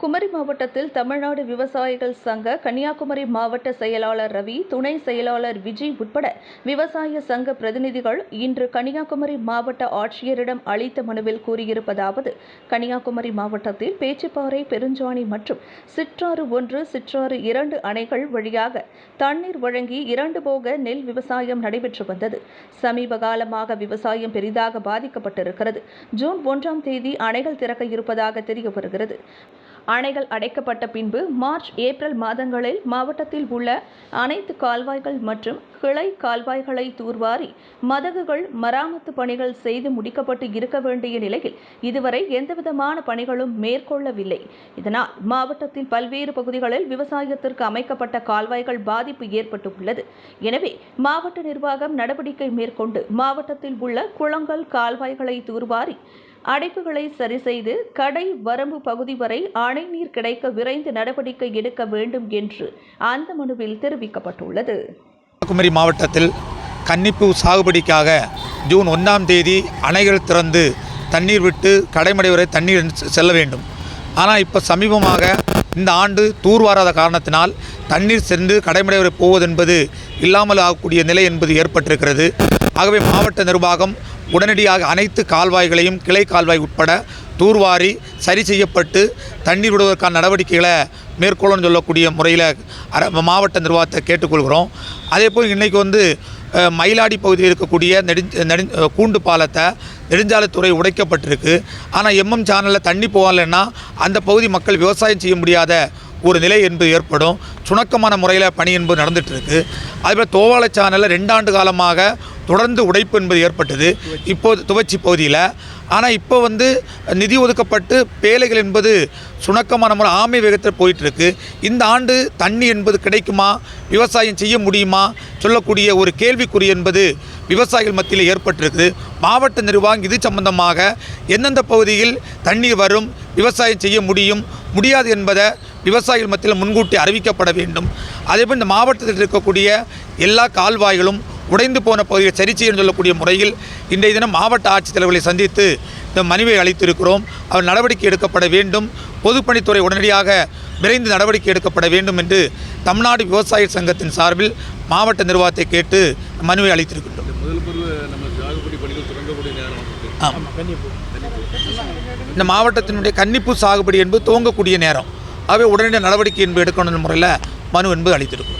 குமரி மாவட்டத்தில் தமிழ்நாடு விவசாயிகள் சங்க கன்னியாகுமரி மாவட்ட செயலாளர் ரவி துணை செயலாளர் விஜய் உட்பட விவசாய சங்க பிரதிநிதிகள் இன்று கன்னியாகுமரி மாவட்ட ஆட்சியரிடம் அளித்த மனுவில் கூறியிருப்பதாவது கன்னியாகுமரி மாவட்டத்தில் பேச்சுப்பாறை பெருஞ்சாணி மற்றும் சிற்றாறு ஒன்று சிற்றாறு இரண்டு அணைகள் வழியாக தண்ணீர் வழங்கி இரண்டு போக நெல் விவசாயம் நடைபெற்று வந்தது. சமீப காலமாக விவசாயம் பெரிதாக பாதிக்கப்பட்டிருக்கிறது. ஜூன் ஒன்றாம் தேதி அணைகள் திறக்க இருப்பதாக தெரிய வருகிறது. அணைகள் அடைக்கப்பட்ட பின்பு மார்ச் ஏப்ரல் மாதங்களில் மாவட்டத்தில் உள்ள அனைத்து கால்வாய்கள் மற்றும் கிளை கால்வாய்களை தூர்வாரி மதகுகள் மராமத்து பணிகள் செய்து முடிக்கப்பட்டு இருக்க வேண்டிய நிலையில் இதுவரை எந்தவிதமான பணிகளும் மேற்கொள்ளவில்லை. இதனால் மாவட்டத்தில் பல்வேறு பகுதிகளில் விவசாயத்திற்கு அமைக்கப்பட்ட கால்வாய்கள் பாதிப்பு ஏற்பட்டுள்ளது. எனவே மாவட்ட நிர்வாகம் நடவடிக்கை மேற்கொண்டு மாவட்டத்தில் உள்ள குளங்கள் கால்வாய்களை தூர்வாரி அடைப்புகளை சரி செய்து கடை வரம்பு பகுதி வரை அணை நீர் கிடைக்க விரைந்து நடவடிக்கை எடுக்க வேண்டும் என்று அந்த மனுவில் தெரிவிக்கப்பட்டுள்ளது. கன்னியாகுமரி மாவட்டத்தில் கன்னிப்பூ சாகுபடிக்காக ஜூன் ஒன்றாம் தேதி அணைகள் திறந்து தண்ணீர் விட்டு கடைமடை வரை தண்ணீர் செல்ல வேண்டும். ஆனால் இப்போ சமீபமாக இந்த ஆண்டு தூர்வாராத காரணத்தினால் தண்ணீர் சென்று கடைமடை வரை போவதென்பது இல்லாமல் ஆகக்கூடிய நிலை என்பது ஏற்பட்டிருக்கிறது. ஆகவே மாவட்ட நிர்வாகம் உடனடியாக அனைத்து கால்வாய்களையும் கிளை கால்வாய் உட்பட தூர்வாரி சரி செய்யப்பட்டு தண்ணீர் விடுவதற்கான நடவடிக்கைகளை மேற்கொள்ளணும் சொல்லக்கூடிய முறையில் அர மாவட்ட நிர்வாகத்தை கேட்டுக்கொள்கிறோம். அதே போல் இன்றைக்கி வந்து மயிலாடி பகுதியில் இருக்கக்கூடிய நெடு நெடு கூண்டு பாலத்தை நெடுஞ்சாலைத்துறை உடைக்கப்பட்டிருக்கு. ஆனால் எம்எம் சேனலில் தண்ணி போகலைன்னா அந்த பகுதி மக்கள் விவசாயம் செய்ய முடியாத ஒரு நிலை என்பது ஏற்படும். சுணக்கமான முறையில் பணி என்பது நடந்துகிட்ருக்கு அதேபோல் அதுபோல் தோவாள சேனலில் ரெண்டாண்டு காலமாக தொடர்ந்து உடைப்பு என்பது ஏற்பட்டது. இப்போது துவச்சி பகுதியில். ஆனால் இப்போ வந்து நிதி ஒதுக்கப்பட்டு பேலைகள் என்பது சுணக்கமான முறை ஆமை வேகத்தில் போயிட்டுருக்கு. இந்த ஆண்டு தண்ணி என்பது கிடைக்குமா? விவசாயம் செய்ய முடியுமா? சொல்லக்கூடிய ஒரு கேள்விக்குறி என்பது விவசாயிகள் மத்தியில் ஏற்பட்டிருக்குது. மாவட்ட நிர்வாகம் இது சம்பந்தமாக எந்தெந்த பகுதியில் தண்ணீர் வரும் விவசாயம் செய்ய முடியும் முடியாது என்பதை விவசாயிகள் மத்தியில் முன்கூட்டி அறிவிக்கப்பட வேண்டும். அதேபோல் இந்த மாவட்டத்தில் இருக்கக்கூடிய எல்லா கால்வாய்களும் உடைந்து போன பகுதியை சரி செய்யணும் சொல்லக்கூடிய முறையில் இன்றைய தினம் மாவட்ட ஆட்சித்தலைவர்களை சந்தித்து இந்த மனுவை அளித்திருக்கிறோம். அவர் நடவடிக்கை எடுக்கப்பட வேண்டும். பொதுப்பணித்துறை உடனடியாக விரைந்து நடவடிக்கை எடுக்கப்பட வேண்டும் என்று தமிழ்நாடு விவசாய சங்கத்தின் சார்பில் மாவட்ட நிர்வாகத்தை கேட்டு மனுவை அளித்திருக்கின்றோம். இந்த மாவட்டத்தினுடைய கன்னிப்பூ சாகுபடி என்பது துவங்கக்கூடிய நேரம். ஆகவே உடனடி நடவடிக்கை என்பது எடுக்கணும் முறையில் மனு என்பது அளித்திருக்கிறோம்.